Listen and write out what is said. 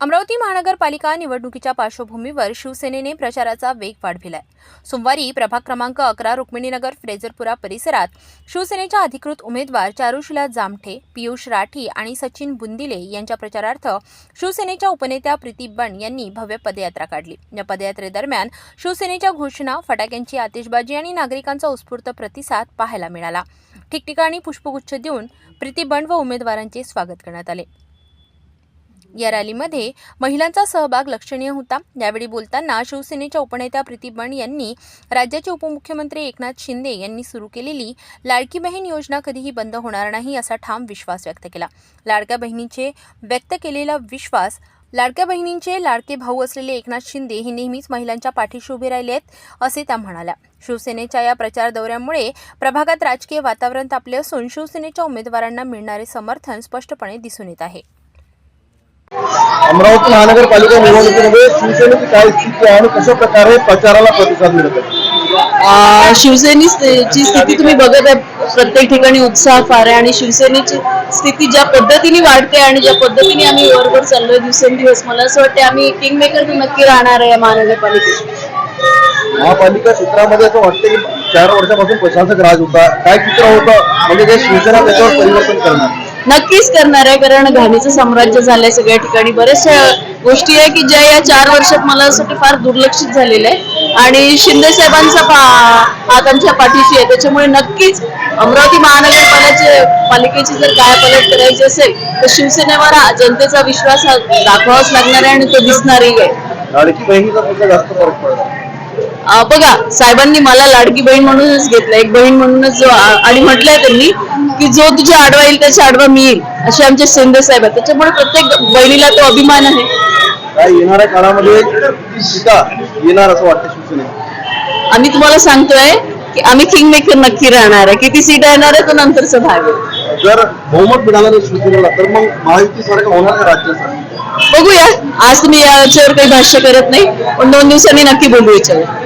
अमरावती महानगरपालिका निवडणुकीच्या पार्श्वभूमीवर शिवसेनेने प्रचाराचा वेग वाढविलाय. सोमवारी प्रभाग क्रमांक अकरा रुक्मिणीनगर फ्रेजरपुरा परिसरात शिवसेनेच्या अधिकृत उमेदवार चारुशिला जामठे पियुष राठी आणि सचिन बुंदिले यांच्या प्रचारार्थ शिवसेनेच्या उपनेत्या प्रीती बंड यांनी भव्य पदयात्रा काढली. या पदयात्रेदरम्यान शिवसेनेच्या घोषणा फटाक्यांची आतिषबाजी आणि नागरिकांचा उत्स्फूर्त प्रतिसाद पाहायला मिळाला. ठिकठिकाणी पुष्पगुच्छ देऊन प्रीती बंड व उमेदवारांचे स्वागत करण्यात आले. या रॅलीमध्ये महिलांचा सहभाग लक्षणीय होता. यावेळी बोलताना शिवसेनेच्या उपनेत्या प्रीती बंड यांनी राज्याचे उपमुख्यमंत्री एकनाथ शिंदे यांनी सुरू केलेली लाडकी बहीण योजना कधीही बंद होणार नाही असा ठाम विश्वास व्यक्त केला. लाडक्या बहिणीचे व्यक्त केलेला विश्वास लाडक्या बहिणींचे लाडके भाऊ असलेले एकनाथ शिंदे हे नेहमीच महिलांच्या पाठीशी उभे राहिले आहेत असे त्या म्हणाल्या. शिवसेनेच्या या प्रचार दौऱ्यामुळे प्रभागात राजकीय वातावरण तापले असून शिवसेनेच्या उमेदवारांना मिळणारे समर्थन स्पष्टपणे दिसून येत आहे. अमरावती महानगरपालिका निवडणुकीमध्ये शिवसेनेची काय स्थिती आहे आणि कशा प्रकारे प्रचाराला प्रतिसाद मिळत आहे? आ, शिवसेनेची स्थिती तुम्ही बघत आहे. प्रत्येक ठिकाणी उत्साह फार आहे आणि शिवसेनेची स्थिती ज्या पद्धतीने वाढते आणि ज्या पद्धतीने आम्ही वरवर चाललोय दिवसेंदिवस मला असं वाटतं आम्ही किंग मेकर नक्की राहणार आहे या महानगरपालिकेत. महापालिका क्षेत्रामध्ये असं वाटतं की चार वर्षापासून प्रशासक राज होता काय चित्र होतं? म्हणजे शिवसेना त्याच्यावर परिवर्तन करणार. नक्कीच करणार आहे कारण घाणीचं साम्राज्य झालंय सगळ्या ठिकाणी. बऱ्याचशा गोष्टी आहे की ज्या या चार वर्षात मला असं फार दुर्लक्षित झालेलं आहे. आणि शिंदे साहेबांचा हात आमच्या पाठीशी आहे. त्याच्यामुळे नक्कीच अमरावती महानगरपालिकेचे पालिकेची जर काय पलट करायची असेल तर शिवसेनेवर हा जनतेचा विश्वास हा दाखवावाच लागणार आहे आणि तो दिसणारही आहे. बघा साहेबांनी मला लाडकी बहीण म्हणूनच घेतलं एक बहीण म्हणूनच आणि म्हटलंय त्यांनी की जो तुझ्या आडवा येईल त्याच्या आडवा मी येईल असे आमचे शिंदे साहेब आहेत. त्याच्यामुळे प्रत्येक बहिणीला तो अभिमान आहे. काय येणाऱ्या काळामध्ये येणार असं वाटतं आम्ही तुम्हाला सांगतोय की आम्ही किंग मेकर नक्की राहणार आहे. किती सीट येणार आहे तो नंतरचा भाग आहे. जर बहुमत मिळालं नाही शिवसेनेला तर मग महायुतीसारखं होणार का राज्याचं बघूया. आज तुम्ही याच्यावर काही भाष्य करत नाही पण दोन दिवसांनी नक्की बोलू याच्यावर.